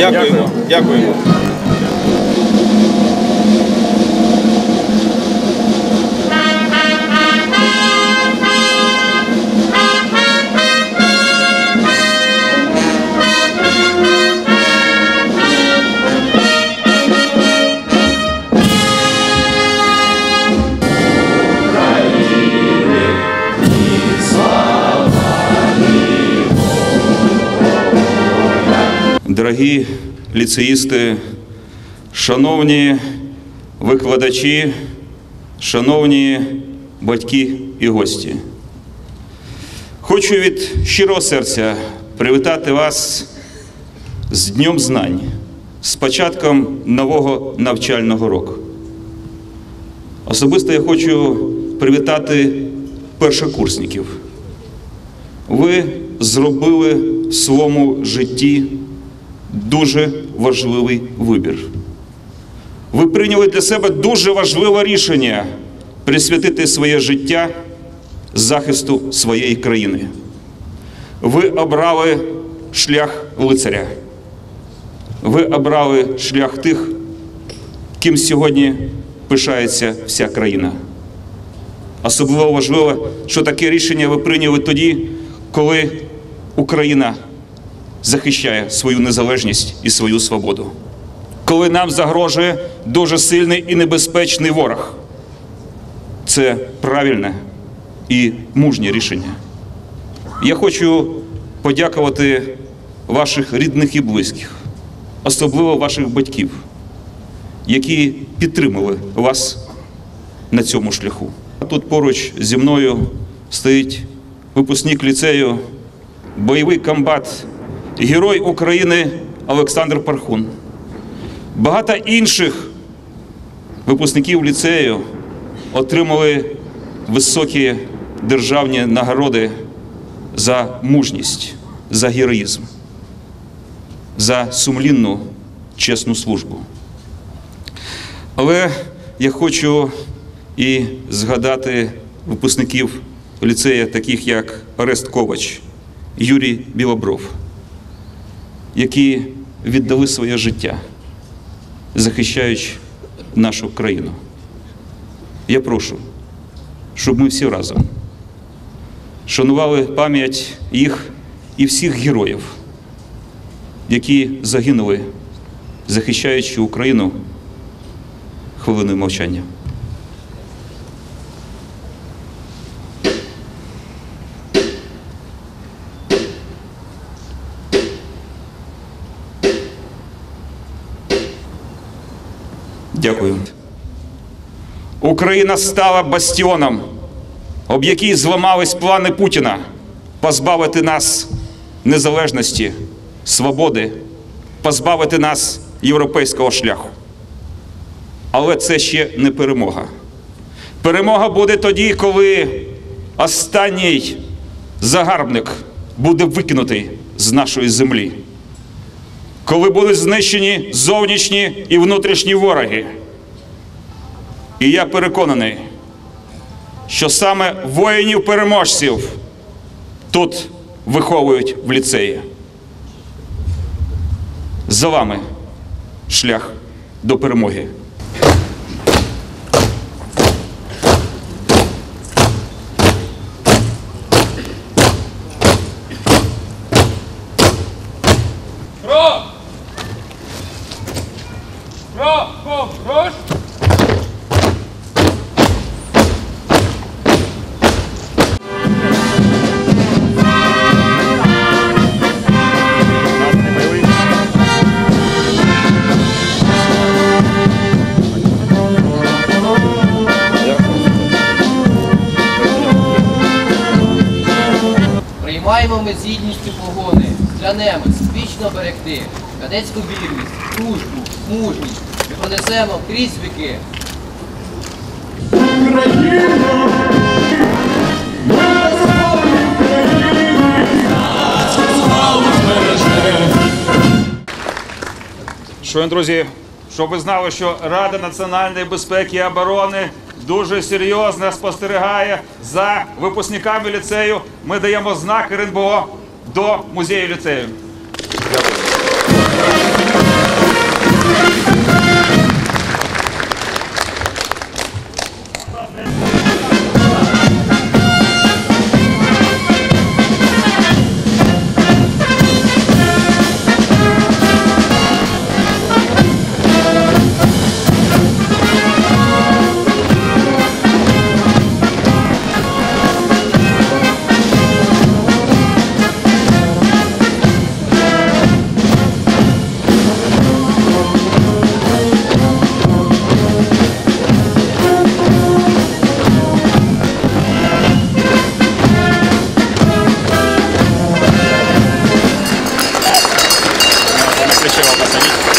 Дякуємо. Дякуємо. Дорогі ліцеїсти, шановні викладачі, шановні батьки і гості. Хочу від щирого серця привітати вас з Днем Знань, з початком нового навчального року. Особисто я хочу привітати першокурсників. Ви зробили в своєму житті дуже важливий вибір. Ви прийняли для себе дуже важливе рішення присвятити своє життя захисту своєї країни. Ви обрали шлях лицаря. Ви обрали шлях тих, ким сьогодні пишається вся країна. Особливо важливо, що таке рішення ви прийняли тоді, коли Україна захищає свою незалежність і свою свободу. Коли нам загрожує дуже сильний і небезпечний ворог. Це правильне і мужнє рішення. Я хочу подякувати ваших рідних і близьких, особливо ваших батьків, які підтримали вас на цьому шляху. Тут поруч зі мною стоїть випускник ліцею, бойовий комбат, герой України Олександр Пархун. Багато інших випускників ліцею отримали високі державні нагороди за мужність, за героїзм, за сумлінну чесну службу. Але я хочу і згадати випускників ліцея, таких як Орест Ковач, Юрій Білобров, які віддали своє життя, захищаючи нашу країну. Я прошу, щоб ми всі разом шанували пам'ять їх і всіх героїв, які загинули, захищаючи Україну хвилиною мовчання. Дякую. Україна стала бастіоном, об який зламались плани Путіна позбавити нас незалежності, свободи, позбавити нас європейського шляху. Але це ще не перемога. Перемога буде тоді, коли останній загарбник буде викинутий з нашої землі коли будуть знищені зовнішні і внутрішні вороги. І я переконаний, що саме воїнів-переможців тут виховують в ліцеї. За вами шлях до перемоги. Приймаємо ми з гідністю погони, клянемось вічно берегти, кадетську вірність, дружбу, мужність, і понесемо крізь віки. Шановні друзі, щоб ви знали, що Рада національної безпеки і оборони дуже серйозно спостерігає за випускниками ліцею. Ми даємо знак РНБО до музею ліцею. Дякую. la ocasión.